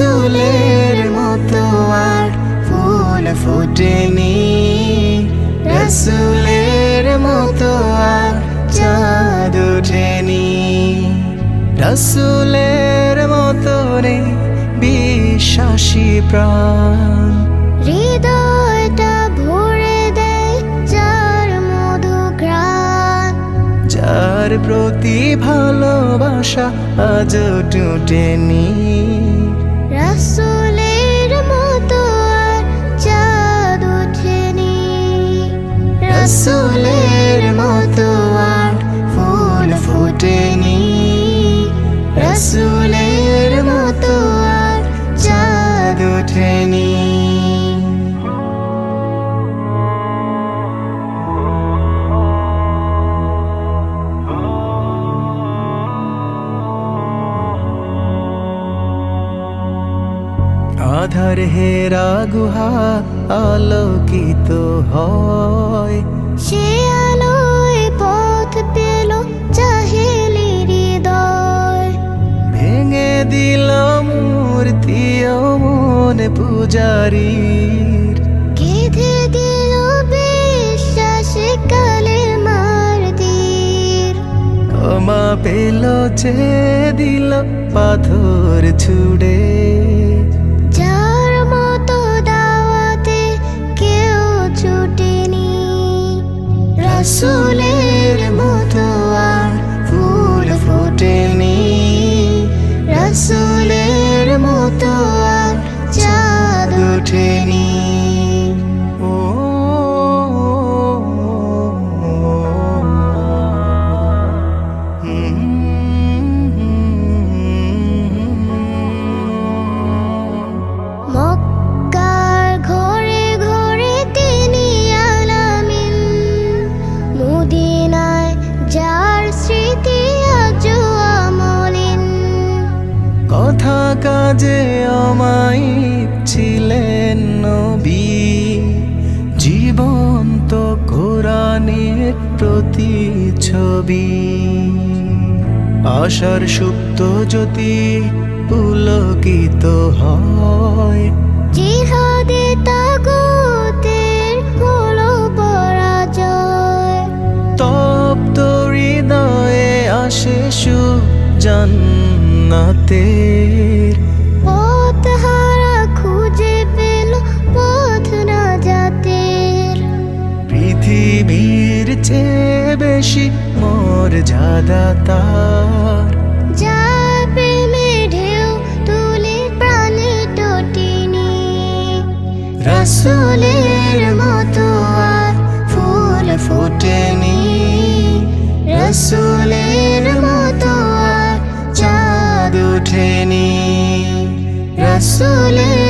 রসুলের মতো আর ফুল ফুটেনি। রসুলের মতো আর চাঁদ ওঠেনি। রসুলের মতো রে বিশ্বাসী প্রাণ। হৃদয়টা ভরে দেয় যার মধু গ্রাণ যার প্রতি ভালোবাসা আজ টুটেনি। রসুলের মতো আর চাঁদ মতো আর ফুল ফুটেনি। রসুলের আধার হেরা গুহা আলোকিত হয়। সে আলোয় পথ পেল চাহেলি হৃদয়। ভেঙে দিল মূর্তি মন ক্ষমা পেল চে দিল পাথর ছুড়ে। রসুলের কথা কাজে অমায়িক ছিলেন নবী। জীবন্ত কোরআনের ছবি আশার সুপ্ত জ্যোতি পুলকিত হয়। জিহাদে তাগুতের হলো পরাজয়। তপ্ত হৃদয়ে আসে জান্নাতের পথ হারা খুঁজে পেল পথ না জাতের। পৃথিবীর চেয়ে বেশি মর্যাদা তার। ওঠেনি রসুলের